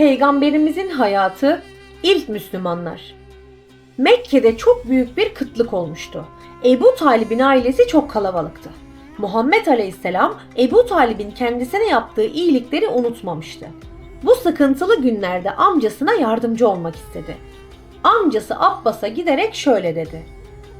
Peygamberimizin hayatı, ilk Müslümanlar. Mekke'de çok büyük bir kıtlık olmuştu. Ebu Talib'in ailesi çok kalabalıktı. Muhammed Aleyhisselam Ebu Talib'in kendisine yaptığı iyilikleri unutmamıştı. Bu sıkıntılı günlerde amcasına yardımcı olmak istedi. Amcası Abbas'a giderek şöyle dedi.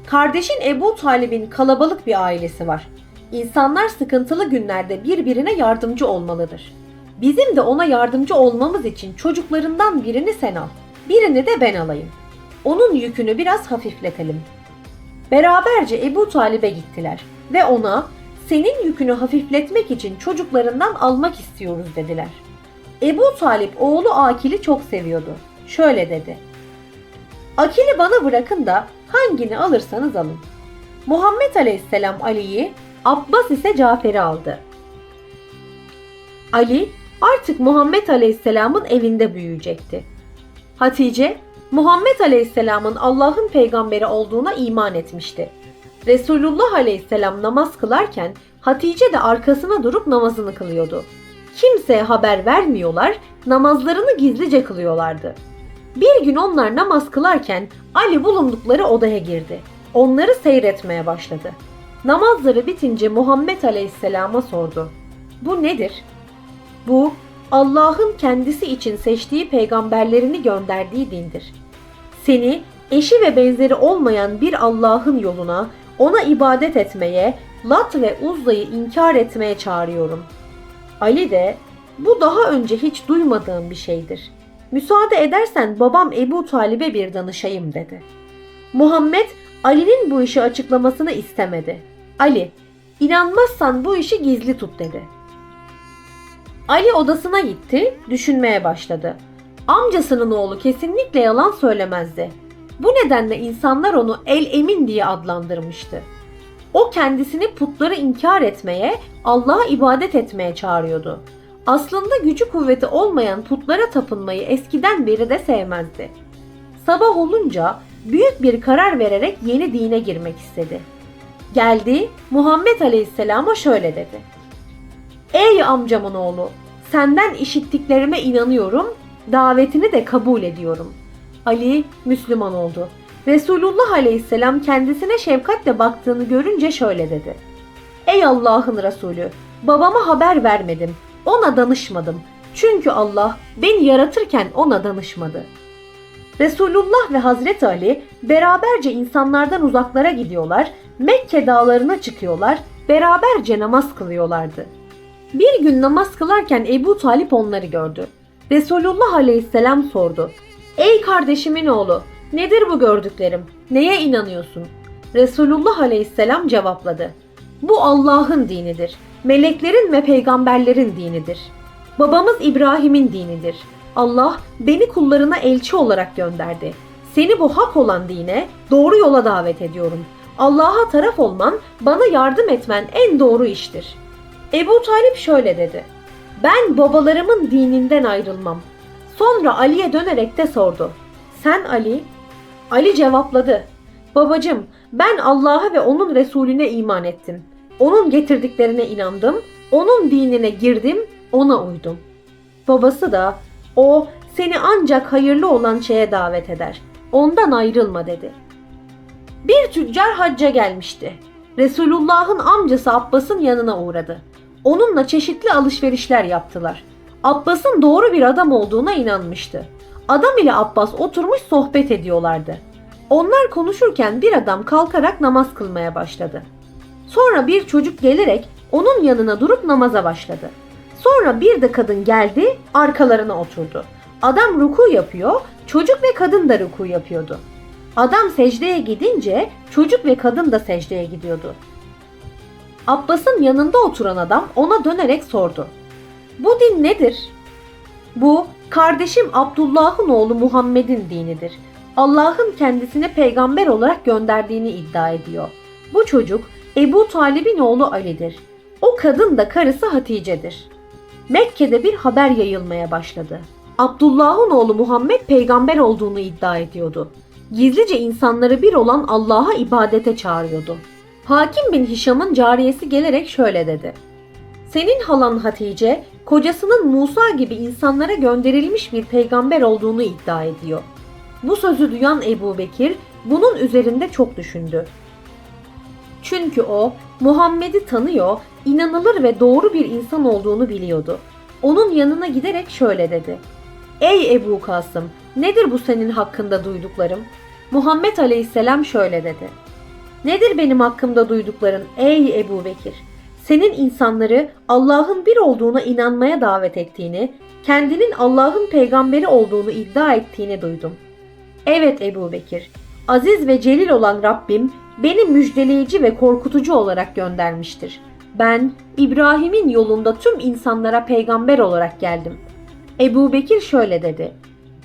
Kardeşin Ebu Talib'in kalabalık bir ailesi var. İnsanlar sıkıntılı günlerde birbirine yardımcı olmalıdır. Bizim de ona yardımcı olmamız için çocuklarından birini sen al. Birini de ben alayım. Onun yükünü biraz hafifletelim. Beraberce Ebu Talib'e gittiler ve ona senin yükünü hafifletmek için çocuklarından almak istiyoruz dediler. Ebu Talip oğlu Akil'i çok seviyordu. Şöyle dedi. Akil'i bana bırakın da hangini alırsanız alın. Muhammed Aleyhisselam Ali'yi, Abbas ise Cafer'i aldı. Ali artık Muhammed Aleyhisselam'ın evinde büyüyecekti. Hatice, Muhammed Aleyhisselam'ın Allah'ın peygamberi olduğuna iman etmişti. Resulullah Aleyhisselam namaz kılarken Hatice de arkasına durup namazını kılıyordu. Kimseye haber vermiyorlar, namazlarını gizlice kılıyorlardı. Bir gün onlar namaz kılarken Ali bulundukları odaya girdi. Onları seyretmeye başladı. Namazları bitince Muhammed Aleyhisselam'a sordu. Bu nedir? Bu Allah'ın kendisi için seçtiği peygamberlerini gönderdiği dindir. Seni eşi ve benzeri olmayan bir Allah'ın yoluna, ona ibadet etmeye, Lat ve Uzza'yı inkar etmeye çağırıyorum. Ali de bu daha önce hiç duymadığım bir şeydir. Müsaade edersen babam Ebu Talib'e bir danışayım dedi. Muhammed Ali'nin bu işi açıklamasını istemedi. Ali, inanmazsan bu işi gizli tut dedi. Ali odasına gitti, düşünmeye başladı. Amcasının oğlu kesinlikle yalan söylemezdi. Bu nedenle insanlar onu El Emin diye adlandırmıştı. O kendisini putları inkar etmeye, Allah'a ibadet etmeye çağırıyordu. Aslında gücü kuvveti olmayan putlara tapınmayı eskiden beri de sevmezdi. Sabah olunca büyük bir karar vererek yeni dine girmek istedi. Geldi Muhammed Aleyhisselam'a şöyle dedi. Ey amcamın oğlu, senden işittiklerime inanıyorum, davetini de kabul ediyorum. Ali Müslüman oldu. Resulullah Aleyhisselam kendisine şefkatle baktığını görünce şöyle dedi. Ey Allah'ın Resulü, babama haber vermedim, ona danışmadım. Çünkü Allah beni yaratırken ona danışmadı. Resulullah ve Hazreti Ali beraberce insanlardan uzaklara gidiyorlar, Mekke dağlarına çıkıyorlar, beraberce namaz kılıyorlardı. Bir gün namaz kılarken Ebu Talip onları gördü. Resulullah aleyhisselam sordu. Ey kardeşimin oğlu, nedir bu gördüklerim? Neye inanıyorsun? Resulullah aleyhisselam cevapladı. Bu Allah'ın dinidir. Meleklerin ve peygamberlerin dinidir. Babamız İbrahim'in dinidir. Allah beni kullarına elçi olarak gönderdi. Seni bu hak olan dine, doğru yola davet ediyorum. Allah'a taraf olman, bana yardım etmen en doğru iştir. Ebu Talip şöyle dedi. Ben babalarımın dininden ayrılmam. Sonra Ali'ye dönerek de sordu. Sen Ali? Ali cevapladı. Babacım ben Allah'a ve onun Resulüne iman ettim. Onun getirdiklerine inandım. Onun dinine girdim, ona uydum. Babası da o seni ancak hayırlı olan şeye davet eder. Ondan ayrılma dedi. Bir tüccar hacca gelmişti. Resulullah'ın amcası Abbas'ın yanına uğradı. Onunla çeşitli alışverişler yaptılar. Abbas'ın doğru bir adam olduğuna inanmıştı. Adam ile Abbas oturmuş sohbet ediyorlardı. Onlar konuşurken bir adam kalkarak namaz kılmaya başladı. Sonra bir çocuk gelerek onun yanına durup namaza başladı. Sonra bir de kadın geldi, arkalarına oturdu. Adam ruku yapıyor, çocuk ve kadın da ruku yapıyordu. Adam secdeye gidince çocuk ve kadın da secdeye gidiyordu. Abbas'ın yanında oturan adam ona dönerek sordu. Bu din nedir? Bu kardeşim Abdullah'ın oğlu Muhammed'in dinidir. Allah'ın kendisine peygamber olarak gönderdiğini iddia ediyor. Bu çocuk Ebu Talib'in oğlu Ali'dir. O kadın da karısı Hatice'dir. Mekke'de bir haber yayılmaya başladı. Abdullah'ın oğlu Muhammed peygamber olduğunu iddia ediyordu. Gizlice insanları bir olan Allah'a ibadete çağırıyordu. Hakim bin Hişam'ın cariyesi gelerek şöyle dedi. Senin halan Hatice, kocasının Musa gibi insanlara gönderilmiş bir peygamber olduğunu iddia ediyor. Bu sözü duyan Ebu Bekir bunun üzerinde çok düşündü. Çünkü o Muhammed'i tanıyor, inanılır ve doğru bir insan olduğunu biliyordu. Onun yanına giderek şöyle dedi. Ey Ebu Kasım, nedir bu senin hakkında duyduklarım? Muhammed Aleyhisselam şöyle dedi. Nedir benim hakkımda duydukların ey Ebu Bekir? Senin insanları Allah'ın bir olduğuna inanmaya davet ettiğini, kendinin Allah'ın peygamberi olduğunu iddia ettiğini duydum. Evet Ebu Bekir, aziz ve celil olan Rabbim beni müjdeleyici ve korkutucu olarak göndermiştir. Ben İbrahim'in yolunda tüm insanlara peygamber olarak geldim. Ebu Bekir şöyle dedi.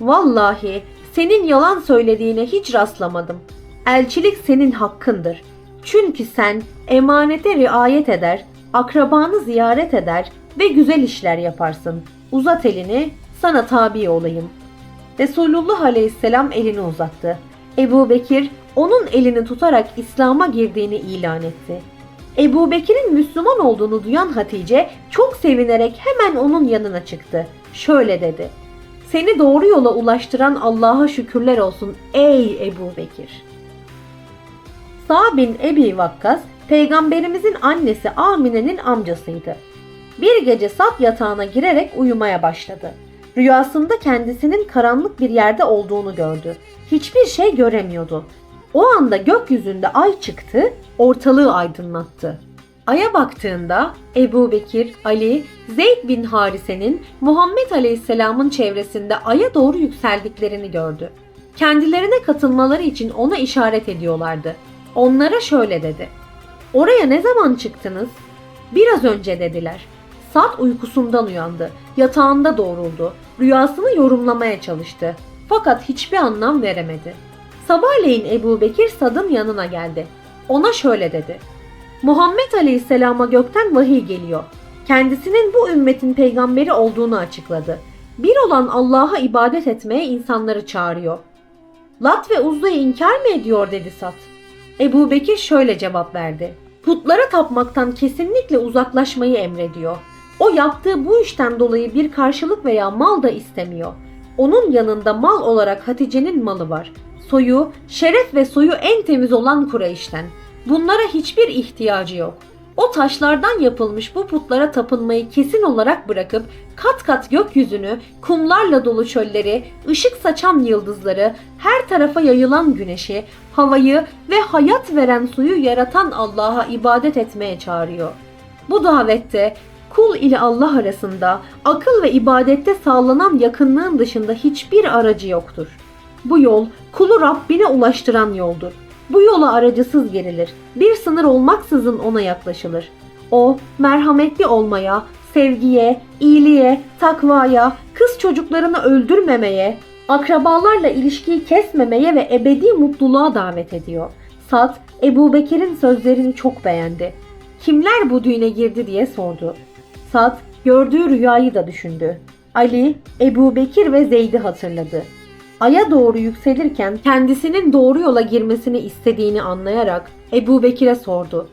Vallahi senin yalan söylediğine hiç rastlamadım. Elçilik senin hakkındır. Çünkü sen emanete riayet eder, akrabanı ziyaret eder ve güzel işler yaparsın. Uzat elini, sana tabi olayım. Resulullah Aleyhisselam elini uzattı. Ebu Bekir onun elini tutarak İslam'a girdiğini ilan etti. Ebu Bekir'in Müslüman olduğunu duyan Hatice çok sevinerek hemen onun yanına çıktı. Şöyle dedi. Seni doğru yola ulaştıran Allah'a şükürler olsun ey Ebu Bekir. Sa'd bin Ebi Vakkas, peygamberimizin annesi Amine'nin amcasıydı. Bir gece Sat yatağına girerek uyumaya başladı. Rüyasında kendisinin karanlık bir yerde olduğunu gördü. Hiçbir şey göremiyordu. O anda gökyüzünde ay çıktı, ortalığı aydınlattı. Ay'a baktığında Ebu Bekir, Ali, Zeyd bin Harise'nin Muhammed Aleyhisselam'ın çevresinde Ay'a doğru yükseldiklerini gördü. Kendilerine katılmaları için ona işaret ediyorlardı. Onlara şöyle dedi. Oraya ne zaman çıktınız? Biraz önce dediler. Sad uykusundan uyandı. Yatağında doğruldu. Rüyasını yorumlamaya çalıştı. Fakat hiçbir anlam veremedi. Sabahleyin Ebu Bekir Sad'ın yanına geldi. Ona şöyle dedi. Muhammed Aleyhisselam'a gökten vahiy geliyor. Kendisinin bu ümmetin peygamberi olduğunu açıkladı. Bir olan Allah'a ibadet etmeye insanları çağırıyor. Lat ve Uzza'yı inkar mı ediyor dedi Sat. Ebu Bekir şöyle cevap verdi. Putlara tapmaktan kesinlikle uzaklaşmayı emrediyor. O yaptığı bu işten dolayı bir karşılık veya mal da istemiyor. Onun yanında mal olarak Hatice'nin malı var. Soyu, şeref ve soyu en temiz olan Kureyş'ten. Bunlara hiçbir ihtiyacı yok. O taşlardan yapılmış bu putlara tapınmayı kesin olarak bırakıp kat kat gökyüzünü, kumlarla dolu çölleri, ışık saçan yıldızları, her tarafa yayılan güneşi, havayı ve hayat veren suyu yaratan Allah'a ibadet etmeye çağırıyor. Bu davette kul ile Allah arasında akıl ve ibadette sağlanan yakınlığın dışında hiçbir aracı yoktur. Bu yol kulu Rabbine ulaştıran yoldur. Bu yola aracısız girilir. Bir sınır olmaksızın ona yaklaşılır. O merhametli olmaya, sevgiye, iyiliğe, takvaya, kız çocuklarını öldürmemeye, akrabalarla ilişkiyi kesmemeye ve ebedi mutluluğa davet ediyor. Sad, Ebu Bekir'in sözlerini çok beğendi. Kimler bu düğüne girdi diye sordu. Sad, gördüğü rüyayı da düşündü. Ali, Ebu Bekir ve Zeyd'i hatırladı. Ay'a doğru yükselirken kendisinin doğru yola girmesini istediğini anlayarak Ebu Bekir'e sordu.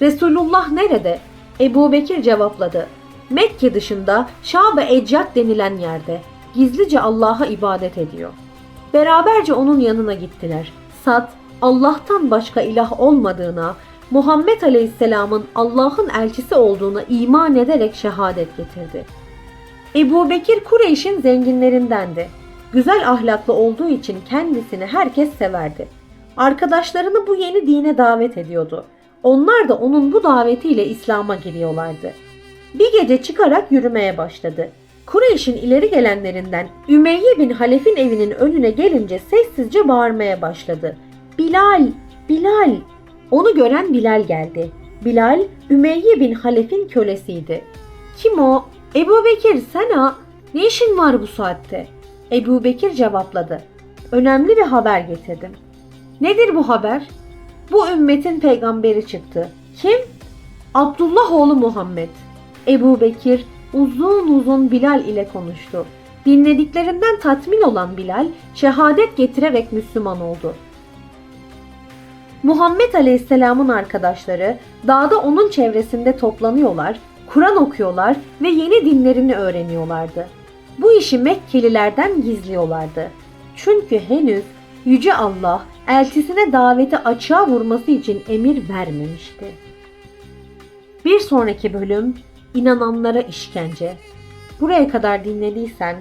Resulullah nerede? Ebu Bekir cevapladı. Mekke dışında Şabe Eccat denilen yerde. Gizlice Allah'a ibadet ediyor. Beraberce onun yanına gittiler. Sad, Allah'tan başka ilah olmadığına, Muhammed Aleyhisselam'ın Allah'ın elçisi olduğuna iman ederek şehadet getirdi. Ebu Bekir Kureyş'in zenginlerindendi. Güzel ahlaklı olduğu için kendisini herkes severdi. Arkadaşlarını bu yeni dine davet ediyordu. Onlar da onun bu davetiyle İslam'a giriyorlardı. Bir gece çıkarak yürümeye başladı. Kureyş'in ileri gelenlerinden Ümeyye bin Halef'in evinin önüne gelince sessizce bağırmaya başladı. Bilal! Bilal! Onu gören Bilal geldi. Bilal, Ümeyye bin Halef'in kölesiydi. Kim o? Ebu Bekir sen ha? Ne işin var bu saatte? Ebu Bekir cevapladı. Önemli bir haber getirdim. Nedir bu haber? Bu ümmetin peygamberi çıktı. Kim? Abdullah oğlu Muhammed. Ebu Bekir uzun uzun Bilal ile konuştu. Dinlediklerinden tatmin olan Bilal şehadet getirerek Müslüman oldu. Muhammed Aleyhisselam'ın arkadaşları dağda onun çevresinde toplanıyorlar, Kur'an okuyorlar ve yeni dinlerini öğreniyorlardı. Bu işi Mekkelilerden gizliyorlardı. Çünkü henüz Yüce Allah elçisine daveti açığa vurması için emir vermemişti. Bir sonraki bölüm inananlara işkence. Buraya kadar dinlediysen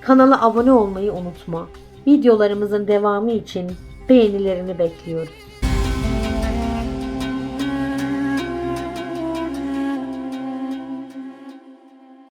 kanala abone olmayı unutma. Videolarımızın devamı için beğenilerini bekliyoruz.